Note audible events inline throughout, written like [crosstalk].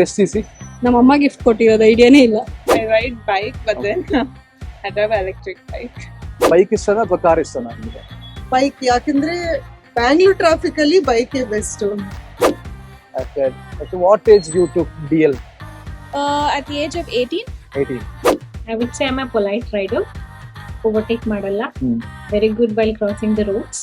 ಎಷ್ಟು C C ನಮ್ಮ ಅಮ್ಮ ಗಿಫ್ಟ್ ಕೊಟ್ಟಿರೋದು ಐಡಿಯಾನೇ ಇಲ್ಲ. I ride bike but then I drive electric bike bike ಇಷ್ಟನಾ ಅಥವಾ ಕಾರ್ ಇಷ್ಟನಾ ನಿಮಗೆ? ಬೈಕ್ ಯಾಕಂದ್ರೆ ಬ್ಯಾಂಗ್ಳೂರ್ ಟ್ರಾಫಿಕ್ ಅಲ್ಲಿ ಬೈಕೇ best what age you to D L Uh, at the age of 18, I will say I am a polite rider overtake ಮಾಡಲ್ಲ. Very good while crossing the roads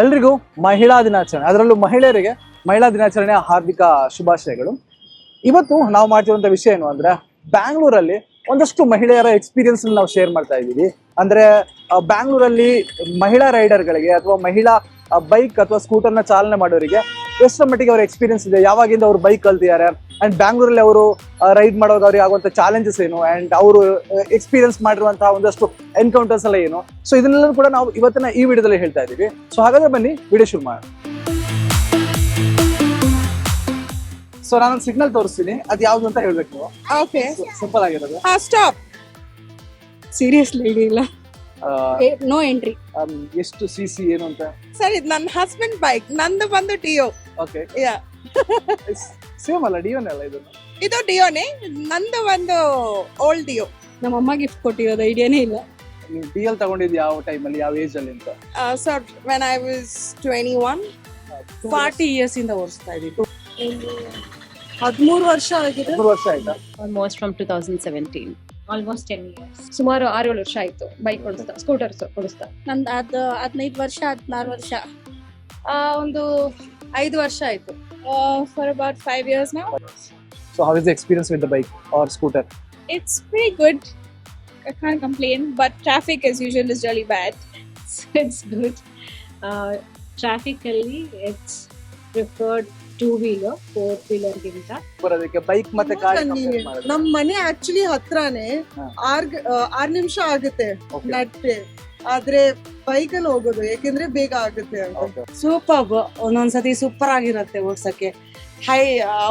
ಎಲ್ರಿಗೂ ಮಹಿಳಾ ದಿನಾಚರಣೆ. ಅದರಲ್ಲೂ ಮಹಿಳೆಯರಿಗೆ ಮಹಿಳಾ ದಿನಾಚರಣೆಯ ಹಾರ್ದಿಕ ಶುಭಾಶಯಗಳು. ಇವತ್ತು ನಾವು ಮಾಡ್ತಿರುವಂತ ವಿಷಯ ಏನು ಅಂದ್ರೆ, ಬ್ಯಾಂಗ್ಳೂರಲ್ಲಿ ಒಂದಷ್ಟು ಮಹಿಳೆಯರ ಎಕ್ಸ್ಪೀರಿಯನ್ಸ್ ನಾವು ಶೇರ್ ಮಾಡ್ತಾ ಇದ್ದೀವಿ. ಅಂದ್ರೆ ಬ್ಯಾಂಗ್ಳೂರಲ್ಲಿ ಮಹಿಳಾ ರೈಡರ್ಗಳಿಗೆ ಅಥವಾ ಮಹಿಳಾ ಬೈಕ್ ಅಥವಾ ಸ್ಕೂಟರ್ನ ಚಾಲನೆ ಮಾಡೋರಿಗೆ ಎಷ್ಟರ ಮಟ್ಟಿಗೆ ಅವ್ರ ಎಕ್ಸ್ಪೀರಿಯನ್ಸ್ ಇದೆ? ಯಾವಾಗಿಂದ ಅವ್ರು ಬೈಕ್ ಕಲ್ತಿದ್ದಾರೆ? ಅಂಡ್ ಬ್ಯಾಂಗ್ಳೂರಲ್ಲಿ ಅವರು ರೈಡ್ ಮಾಡೋದು ಅವ್ರಿಗೆ ಆಗುವಂಥ ಚಾಲೆಂಜಸ್ ಏನು? ಅಂಡ್ ಅವರು ಎಕ್ಸ್ಪೀರಿಯನ್ಸ್ ಮಾಡಿರುವಂತಹ ಒಂದಷ್ಟು ಎನ್ಕೌಂಟರ್ಸ್ ಎಲ್ಲ ಏನು? ಸೊ ಇದನ್ನೆಲ್ಲ ಕೂಡ ನಾವು ಇವತ್ತಿನ ಈ ವಿಡಿಯೋದಲ್ಲಿ ಹೇಳ್ತಾ ಇದ್ದೀವಿ. ಸೊ ಹಾಗಾದ್ರೆ ಬನ್ನಿ ವಿಡಿಯೋ ಶುರು ಮಾಡೋಣ. ಸೊ ನಾನು ಸಿಗ್ನಲ್ ತೋರಿಸ್ತೀನಿ. ಅದು ಯಾವ್ದು ಅಂತ ಹೇಳ್ಬೇಕು. ಓಕೆ ಸಿಂಪಲ್ ಆಗಿರೋದು. ಹಾ ಸ್ಟಾಪ್ ಸೀರಿಯಸ್ಲಿ ಇಲ್ಲ. ನೋ ಎಂಟ್ರಿ ಎಷ್ಟು ಸಿ ಸಿ ಏನು ಅಂತ? ಸರ್ ಇದು ನನ್ನ ಹಸ್ಬೆಂಡ್ ಬೈಕ್ ನಂದು ಬಂದು ಟಿಯೋ ಓಕೆ ಯಾ ಸೇಮ್ ಅಲ್ಲ ಡಿಯೋನ್ ಅಲ್ಲ ಇದು? ಇದು ಡಿಯೋನೇ ನಂದು ಒಂದು ಓಲ್ಡ್ ಡಿಯೋ ನಮ್ಮ ಅಮ್ಮ ಗಿಫ್ಟ್ ಕೊಟ್ಟಿರೋದು ಐಡಿಯಾನೇ ಇಲ್ಲ. ನೀವು ಡಿ ಎಲ್ ತಗೊಂಡಿದ್ದು ಯಾವ ಟೈಮಲ್ಲಿ ಯಾವ ಏಜ್ ಅಲ್ಲಿ ಅಂತ? Sir when I was twenty one forty years ಇಂದ ಓಡಿಸ್ತಾ ಇದ್ದೀವಿ ಹದಿಮೂರು ವರ್ಷ ಆಗಿದೆ. ಮೂರು ವರ್ಷ ಆಯ್ತಾ? Almost from two thousand seventeen almost ten years ಸುಮಾರು ಆರು ಏಳು ವರ್ಷ ಆಯ್ತು ಬೈಕ್ ಓಡಿಸ್ತಾ ಸ್ಕೂಟರ್ಸ್ ಓಡಿಸ್ತಾ. ನಂದು ಅದು ಹದಿನೈದು ವರ್ಷ ಹದಿನಾರು ವರ್ಷ. ಆ, ಒಂದು ಐದು ವರ್ಷ ಆಯ್ತು. Uh, for about five years now. So how is experience with the bike or scooter It's pretty good. I can't complain, but traffic as usual is really bad. [laughs] It's good traffic ಅಲ್ಲಿ it's preferred two wheeler four ವೀಲರ್ಗಿಂತ ಬರೋದಕ್ಕೆ bike ಮತ್ತೆ car ನಮ್ ಮನೆ actually ಹತ್ರನೇ ಹಾ. R R ನಿಮಿಷ ಆಗುತ್ತೆ Okay. ಆದ್ರೆ ಬೈಕ್ ಅಲ್ಲಿ ಹೋಗೋದು ಯಾಕೆಂದ್ರೆ ಬೇಗ ಆಗುತ್ತೆ ಅಂತ. ಸೂಪರ್ ಒಂದೊಂದ್ಸತಿ ಸೂಪರ್ ಆಗಿರುತ್ತೆ ಓಡ್ಸಕ್ಕೆ. ಹೈ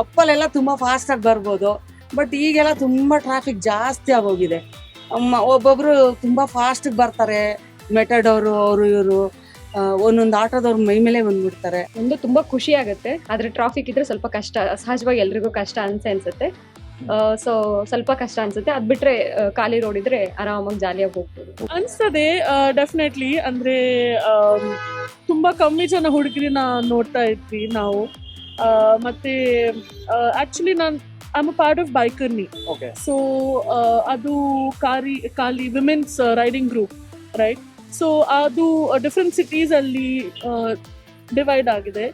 ಅಪ್ಪಲೆಲ್ಲ ತುಂಬಾ ಫಾಸ್ಟ್ ಆಗಿ ಬರ್ಬೋದು ಬಟ್ ಈಗೆಲ್ಲ ತುಂಬಾ ಟ್ರಾಫಿಕ್ ಜಾಸ್ತಿ ಆಗೋಗಿದೆ. ಒಬ್ಬೊಬ್ರು ತುಂಬಾ ಫಾಸ್ಟ್ ಬರ್ತಾರೆ. ಮೆಟಡೋರು ಅವರು ಇವರು ಒಂದೊಂದು ಆಟೋದವ್ರ ಮೈ ಮೇಲೆ ಬಂದ್ಬಿಡ್ತಾರೆ. ಒಂದು ತುಂಬಾ ಖುಷಿ ಆಗುತ್ತೆ ಆದ್ರೆ ಟ್ರಾಫಿಕ್ ಇದ್ರೆ ಸ್ವಲ್ಪ ಕಷ್ಟ ಸಹಜವಾಗಿ ಎಲ್ರಿಗೂ ಕಷ್ಟ ಅನ್ಸೆ ಅನ್ಸುತ್ತೆ. ಸೊ ಸ್ವಲ್ಪ ಕಷ್ಟ ಅನ್ಸುತ್ತೆ. ಅದ್ ಬಿಟ್ರೆ ಖಾಲಿ ರೋಡ್ ಇದ್ರೆ ಆರಾಮಾಗಿ ಜಾಲಿಯಾಗಿ ಹೋಗ್ಬೋದು. ಅನ್ಸ್ತದೆ ಡೆಫಿನೆಟ್ಲಿ ಅಂದ್ರೆ ತುಂಬಾ ಕಮ್ಮಿ ಜನ ಹುಡುಗರಿನ ನೋಡ್ತಾ ಇದ್ವಿ ನಾವು. ಮತ್ತೆ ಆಕ್ಚುಲಿ ನಾನು I a part of Bikerni okay so ಅದು ಕಾರಿ ಖಾಲಿ women's riding group right so ಅದು ಡಿಫ್ರೆಂಟ್ ಸಿಟೀಸ್ ಅಲ್ಲಿ ಡಿವೈಡ್ ಆಗಿದೆ.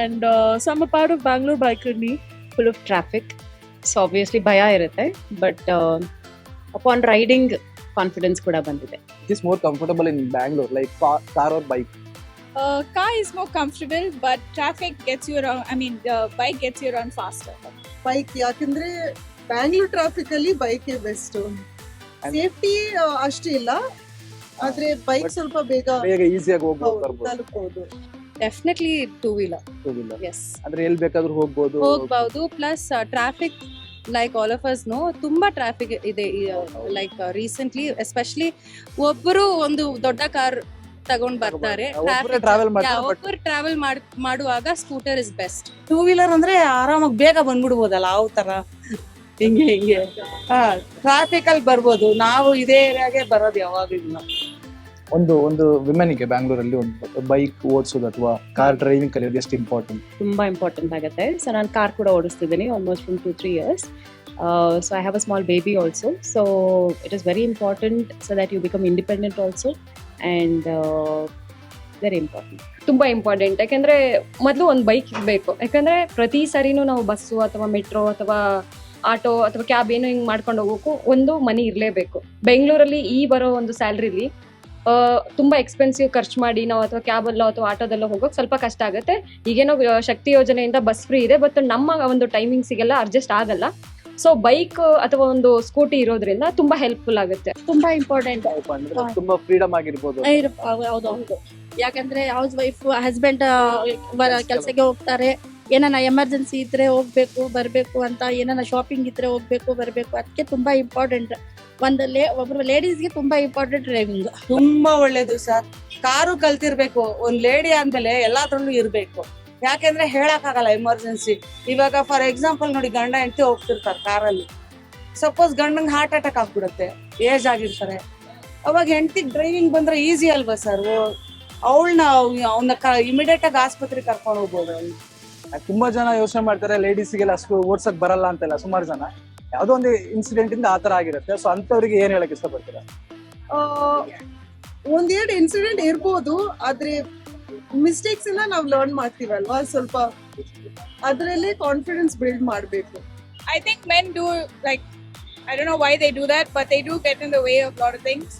And some part of Bangalore Bikerni full of traffic so obviously ಭಯ ಇರುತ್ತೆ ಬಟ್ ಅಪಾನ್ ರೈಡಿಂಗ್ ಕಾನ್ಫಿಡೆನ್ಸ್ ಕೂಡ ಬಂದಿದೆ. It is more comfortable in Bangalore like car or bike car is more comfortable but traffic gets you you I mean bike gets you gets faster around faster. Bike ಯಾಕಂದ್ರೆ Bangalore traffic ಅಲ್ಲಿ ಬೈಕೇ best safety ಅಷ್ಟು ಇಲ್ಲ ಆದ್ರೆ bike ಸ್ವಲ್ಪ ಬೇಗ ಬೇಗ ಈಸಿಯಾಗಿ ಹೋಗ್ಬೋದು definitely two wheeler two wheeler yes ಅಂದ್ರೆ ಎಲ್ಲಿ ಬೇಕಾದ್ರೂ ಹೋಗ್ಬೋದು. ಹೋಗ್ಬಹುದು plus traffic like all of us know ತುಂಬಾ ಟ್ರಾಫಿಕ್ ಇದೆ ಲೈಕ್ ರೀಸೆಂಟ್ಲಿ ಎಸ್ಪೆಷಲಿ ಒಬ್ಬರು ಒಂದು ದೊಡ್ಡ ಕಾರ್ ತಗೊಂಡ್ ಬರ್ತಾರೆ. ಒಬ್ಬರೇ ಟ್ರಾವೆಲ್ ಮಾಡುವಾಗ scooter is best two wheeler ಅಂದ್ರೆ ಆರಾಮಾಗಿ ಬೇಗ ಬಂದ್ಬಿಡ್ಬೋದಲ್ಲ ಯಾವ ತರ. ಹಿಂಗೆ ಹಿಂಗೆ. ಹಾ ಟ್ರಾಫಿಕ್ ಅಲ್ಲಿ ಬರ್ಬೋದು. ನಾವು ಇದೇ ಏರಿಯಾಗೆ ಬರೋದು ಯಾವಾಗಲೂ. ಒಂದು ಒಂದು ವಿಮೆನ್ಗೆ ಬ್ಯಾಂಗ್ಳೂರಲ್ಲಿ ಒಂದು ಬೈಕ್ ಓಡಿಸೋದು ಅಥವಾ ಕಾರ್ ಡ್ರೈವಿಂಗ್ ಕಲಿಯೋದು ಎಷ್ಟು ಇಂಪಾರ್ಟೆಂಟ್ ತುಂಬಾ ಇಂಪಾರ್ಟೆಂಟ್ ಆಗುತ್ತೆ. ಸೊ ನಾನು ಕಾರ್ ಕೂಡ ಓಡಿಸ್ತಿದ್ದೀನಿ almost from two three years so I have a small baby also so it is very important so that you become independent also and very important ತುಂಬಾ important ಯಾಕಂದ್ರೆ ಮೊದಲು ಒಂದು bike ಇರಬೇಕು. ಯಾಕಂದ್ರೆ ಪ್ರತಿ ಸರಿನೂ ನಾವು ಬಸ್ಸು ಅಥವಾ ಮೆಟ್ರೋ ಅಥವಾ ಆಟೋ ಅಥವಾ ಕ್ಯಾಬ್ ಏನೋ ಹಿಂಗೆ ಮಾಡ್ಕೊಂಡು ಹೋಗೋಕು ಒಂದು ಮನಿ ಇರಲೇಬೇಕು. ಬೆಂಗಳೂರಲ್ಲಿ ಈ ಬರೋ ಒಂದು ಸ್ಯಾಲ್ರಿಲಿ ತುಂಬಾ ಎಕ್ಸ್ಪೆನ್ಸಿವ್ ಖರ್ಚು ಮಾಡಿ ನಾವು ಅಥವಾ ಕ್ಯಾಬಲ್ಲೋ ಅಥವಾ ಆಟೋದಲ್ಲೋ ಹೋಗೋಕೆ ಸ್ವಲ್ಪ ಕಷ್ಟ ಆಗುತ್ತೆ. ಈಗೇನೋ ಶಕ್ತಿ ಯೋಜನೆಯಿಂದ ಬಸ್ ಫ್ರೀ ಇದೆ ಬಟ್ ನಮ್ಮ ಒಂದು ಟೈಮಿಂಗ್ಸಿಗೆಲ್ಲ ಅಡ್ಜಸ್ಟ್ ಆಗಲ್ಲ. ಸೊ ಬೈಕ್ ಅಥವಾ ಒಂದು ಸ್ಕೂಟಿ ಇರೋದ್ರಿಂದ ತುಂಬಾ ಹೆಲ್ಪ್ಫುಲ್ ಆಗುತ್ತೆ. ತುಂಬಾ ಇಂಪಾರ್ಟೆಂಟ್ ತುಂಬಾ ಫ್ರೀಡಮ್ ಆಗಿರ್ಬೋದು. ಹೌದೌದು ಯಾಕಂದ್ರೆ ಹೌಸ್ ವೈಫ್ ಹಸ್ಬೆಂಡ್ ಕೆಲಸಕ್ಕೆ ಹೋಗ್ತಾರೆ. ಏನಾನ ಎಮರ್ಜೆನ್ಸಿ ಇದ್ರೆ ಹೋಗ್ಬೇಕು, ಬರಬೇಕು ಅಂತ, ಏನಾನ ಶಾಪಿಂಗ್ ಇದ್ರೆ ಹೋಗ್ಬೇಕು, ಬರಬೇಕು ಅದಕ್ಕೆ ತುಂಬಾ ಇಂಪಾರ್ಟೆಂಟ್ ಒಂದು ಲೇ, ಒಬ್ರು ಲೇಡೀಸ್ಗೆ ತುಂಬಾ ಇಂಪಾರ್ಟೆಂಟ್ ಡ್ರೈವಿಂಗ್ ತುಂಬಾ ಒಳ್ಳೇದು ಸರ್ ಕಾರು ಕಲ್ತಿರ್ಬೇಕು, ಒಂದ್ ಲೇಡಿ ಅಂದಮೇಲೆ ಎಲ್ಲಾದ್ರಲ್ಲೂ ಇರ್ಬೇಕು. ಯಾಕೆಂದ್ರೆ ಹೇಳಕ್ಕಾಗಲ್ಲ ಎಮರ್ಜೆನ್ಸಿ ಇವಾಗ ಫಾರ್ ಎಕ್ಸಾಂಪಲ್ ನೋಡಿ, ಗಂಡ ಹೆಂಡತಿ ಹೋಗ್ತಿರ್ತಾರೆ ಕಾರಲ್ಲಿ. ಸಪೋಸ್ ಗಂಡಂಗ್ ಹಾರ್ಟ್ ಅಟ್ಯಾಕ್ ಆಗ್ಬಿಡುತ್ತೆ ಏಜ್ ಆಗಿರ್ತಾರೆ. ಅವಾಗ ಹೆಂಡತಿ ಡ್ರೈವಿಂಗ್ ಬಂದ್ರೆ ಈಸಿ ಅಲ್ವಾ ಸರ್ ಅವಳನ್ನ ಅವನ್ನ ಇಮಿಡಿಯೇಟ್ ಆಗಿ ಆಸ್ಪತ್ರೆಗೆ ಕರ್ಕೊಂಡು ಹೋಗ್ಬೋದು. ತುಂಬಾ ಜನ ಯೋಚನೆ ಮಾಡ್ತಾರೆ ಲೇಡೀಸ್ಗೆಲ್ಲ ಅಷ್ಟು ಓಡ್ಸಕ್ ಬರಲ್ಲ ಅಂತೆಲ್ಲ. ಸುಮಾರು ಜನ. ಯಾವ್ದೋ ಒಂದು ಇನ್ಸಿಡೆಂಟ್ ಇಂದ ಆತರ ಆಗಿರುತ್ತೆ. ಸೊ ಅಂತವ್ರಿಗೆ ಏನ್ ಹೇಳಕ್ ಇಷ್ಟಪಡ್ತೀರಾ? ಒಂದೆರಡು ಇನ್ಸಿಡೆಂಟ್ ಇರ್ಬೋದು ಆದ್ರೆ ಮಿಸ್ಟೇಕ್ಸ್ ಎಲ್ಲ ನಾವು ಲರ್ನ್ ಮಾಡ್ತೀವಲ್ವಾ? ಸ್ವಲ್ಪ ಅದರಲ್ಲೇ ಕಾನ್ಫಿಡೆನ್ಸ್ ಬಿಲ್ಡ್ ಮಾಡಬೇಕು. I think men do like I don't know why they do that but they do get in the way of lot of of things,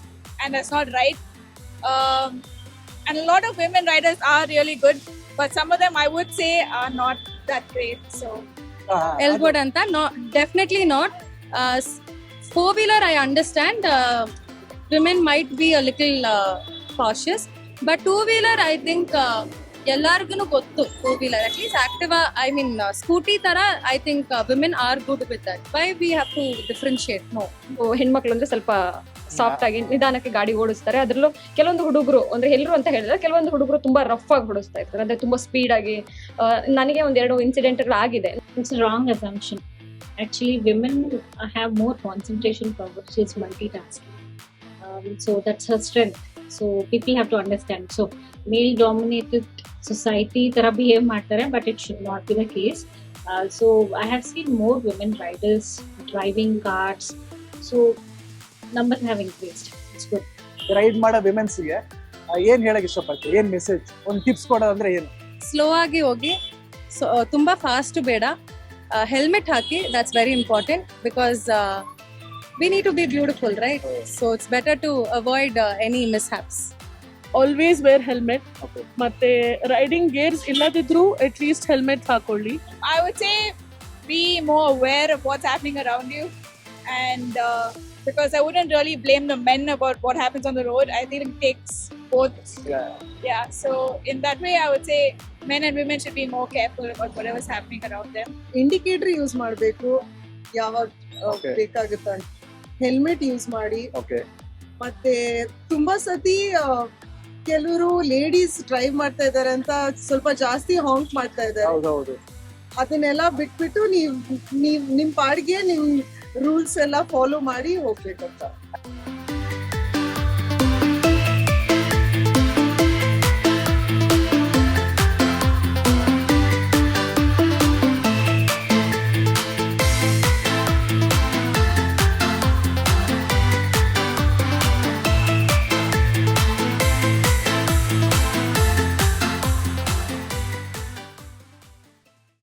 and not right and a lot of women riders are really good, but some of them I would say are not that great. So. Not. ಅಂತ ನಾ definitely not four wheeler I understand women might be a little cautious but two wheeler I think ಎಲ್ಲಾರ್ಗು ಗೊತ್ತು two wheeler at least Activa I mean scooty ತರ I think women are good with that why we have to differentiate no ಹೆಣ್ಮಕ್ಳು ಅಂದ್ರೆ ಸ್ವಲ್ಪ soft ಆಗಿ ನಿಧಾನಕ್ಕೆ ಗಾಡಿ ಓಡಿಸ್ತಾರೆ ಅದರಲ್ಲೂ ಕೆಲವೊಂದು ಹುಡುಗರು ಅಂದ್ರೆ ಎಲ್ಲರೂ ಅಂತ ಹೇಳಿದ್ರೆ ಕೆಲವೊಂದು ಹುಡುಗರು ತುಂಬಾ ರಫ್ ಆಗಿ ಓಡಿಸ್ತಾ ಇರ್ತಾರೆ ಅಂದ್ರೆ ತುಂಬಾ ಸ್ಪೀಡ್ ಆಗಿ ನನಗೆ ಒಂದೆರಡು ಇನ್ಸಿಡೆಂಟ್ ಆಗಿದೆ it's wrong assumption assumption. Actually, women more have more concentration power. She's multitasking. Um, so that's her strength. So people have to understand. So male dominated society ತರ ಬಿಹೇವ್ ಮಾಡ್ತಾರೆ but it should not be the case Uh, I have have seen more riders driving driving cars. Numbers have increased. It's good. ರೈಡ್ ಮಾಡೋ ವಿಮೆನ್ಸ್ಗೆ ಏನು ಹೇಳಕ್ ಇಷ್ಟಪಡ್ತೀವಿ ಏನ್ message ಒಂದು ಟಿಪ್ಸ್ ಕೊಡೋದಂದ್ರೆ ಏನು? ಸ್ಲೋ ಆಗಿ ಹೋಗಿ ಸೊ ತುಂಬ ಫಾಸ್ಟ್ ಬೇಡ. Helmet hockey that's very important because we need to be beautiful right so it's better to avoid any mishaps always wear helmet ಮತ್ತೆ ರೈಡಿಂಗ್ ಗೇರ್ಸ್ ಇಲ್ಲದಿದ್ರು ಅಟ್ ಲೀಸ್ಟ್ ಹೆಲ್ಮೆಟ್ ಹಾಕೊಳ್ಳಿ. I would say be more aware of what's around you you, and uh, because I wouldn't really blame the men about what happens on the road. I think it takes both. Yeah. Yeah. So in that way, I would say men and women should be more careful about whatever's happening around them. Indicator use ಮಾಡಬೇಕು ಯಾವಾಗ ಬೇಕಾಗುತ್ತೆ Okay. ಬೇಕಾಗುತ್ತೆ helmet use ಮಾಡಿ okay ಮತ್ತೆ ತುಂಬಾ ಸತಿ ಕೆಲವರು ladies drive ಮಾಡ್ತಾ ಇದ್ದಾರೆ ಅಂತ ಸ್ವಲ್ಪ ಜಾಸ್ತಿ ಹಾಂಕ್ ಮಾಡ್ತಾ ಇದ್ದಾರೆ ಅದನ್ನೆಲ್ಲ ಬಿಟ್ಬಿಟ್ಟು ನೀವು ನೀವ್ ನಿಮ್ ಪಾಡಿಗೆ ನಿಮ್ ರೂಲ್ಸ್ ಎಲ್ಲ ಫಾಲೋ ಮಾಡಿ ಹೋಗ್ಬೇಕಂತ.